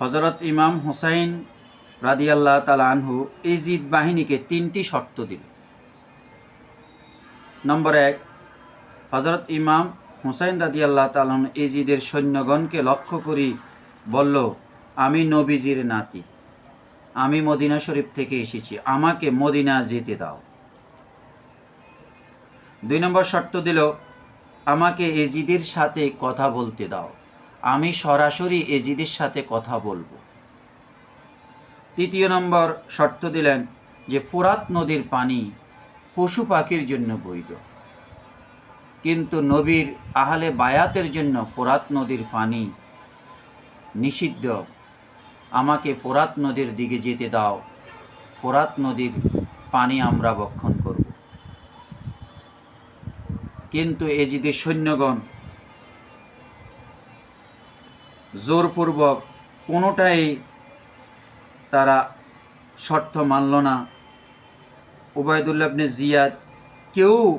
হজরত ইমাম হুসাইন রাদিয়াল্লাহ তালা আনহু ইজিদ বাহিনীকে তিনটি শর্ত দিল। নম্বর এক হজরত ইমাম হুসাইন রাদিয়াল্লাহ তালান ইজিদের সৈন্যগণকে লক্ষ্য করি বলল, আমি নবীজির নাতি। আমি মদিনা শরীফ থেকে এসেছি। আমাকে মদিনা যেতে দাও। দুই নম্বর শর্ত দিল, আমাকে এজিদের সাথে কথা বলতে দাও। আমি সরাসরি এজিদের সাথে কথা বলব। তৃতীয় নম্বর শর্ত দিলেন যে ফোরাত নদীর পানি পশু পাখির জন্য বৈধ। কিন্তু নবীর আহলে বায়াতের জন্য ফোরাত নদীর পানি নিষিদ্ধ। আমাকে ফোরাত নদীর দিকে যেতে দাও, ফোরাত নদীর পানি আমরা বক্ষণ করব। কিন্তু এজিদের সৈন্যগণ জোরপূর্বক কোনোটাই তারা শর্ত মানল না। উবায়দুল্লাবনে জিয়াদ কেউ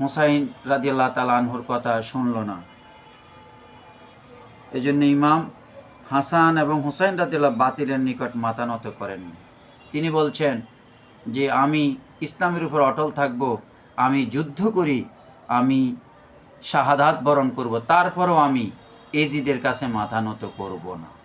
হুসাইন রাদিয়াল্লাহ তালা আনহুর কথা শুনল না। এজন্য ইমাম হাসান এবং হুসাইন রাদিয়াল্লাহ বাতিলের নিকট মাথা নত করেননি। তিনি বলছেন যে, আমি ইসলামের উপর অটল থাকব, আমি যুদ্ধ করি, আমি শাহাদাত বরণ করব, তারপরও আমি এজিদের কাছে মাথা নত করব না।